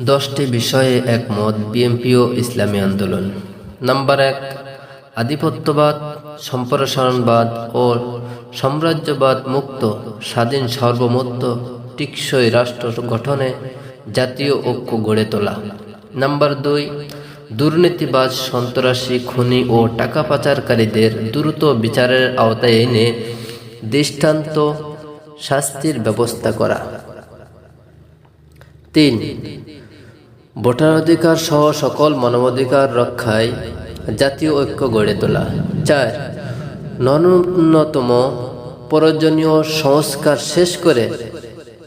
দশটি বিষয়ে একমত বিএনপি ও ইসলামী আন্দোলন। নাম্বার এক, আধিপত্যবাদ, সম্প্রসারণবাদ ও সাম্রাজ্যবাদ মুক্ত, স্বাধীন, সার্বভৌমত্ব, টিকসই রাষ্ট্র গঠনে জাতীয় ঐক্য গড়ে তোলা। নাম্বার দুই, দুর্নীতিবাজ, সন্ত্রাসী, খুনি ও টাকা পাচারকারীদের দ্রুত বিচারের আওতায় এনে দৃষ্টান্ত শাস্তির ব্যবস্থা করা। তিন ভোটাধিকার সহ সকল মানবাধিকার রক্ষায় জাতীয় ঐক্য গড়ে তোলা। চার ন্যূনতম প্রয়োজনীয় সংস্কার শেষ করে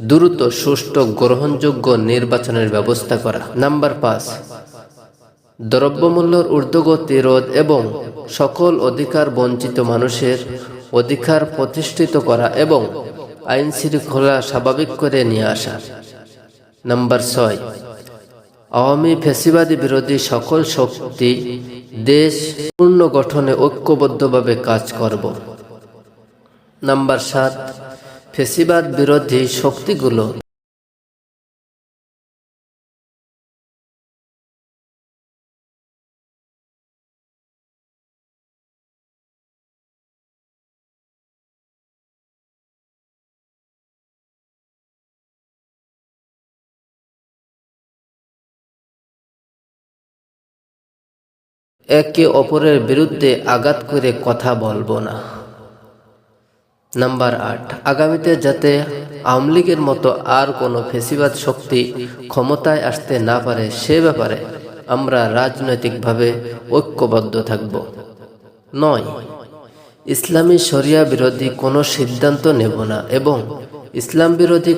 দ্রুত সুষ্ঠু গ্রহণযোগ্য নির্বাচনের ব্যবস্থা করা। নাম্বার পাঁচ, দ্রব্যমূল্যের ঊর্ধ্বগতি রোধ এবং সকল অধিকার বঞ্চিত মানুষের অধিকার প্রতিষ্ঠিত করা এবং আইন শৃঙ্খলা স্বাভাবিক করে নিয়ে আসা। নাম্বার ছয় আওয়ামী ফেসিবাদী বিরোধী সকল শক্তি দেশ পূর্ণ গঠনে ঐক্যবদ্ধভাবে কাজ করব। নাম্বার সাত, ফেসিবাদ বিরোধী শক্তিগুলো একে অপরের বিরুদ্ধে আঘাত করে কথা বলব না। নাম্বার আট, আগামীতে যাতে আওয়ামী লীগের মতো আর কোনো ফেসিবাদ শক্তি ক্ষমতায় আসতে না পারে, সে ব্যাপারে আমরা রাজনৈতিকভাবে ঐক্যবদ্ধ থাকব। নয়, ইসলামী শরিয়া বিরোধী কোনো সিদ্ধান্ত নেব না এবং ইসলাম বিরোধী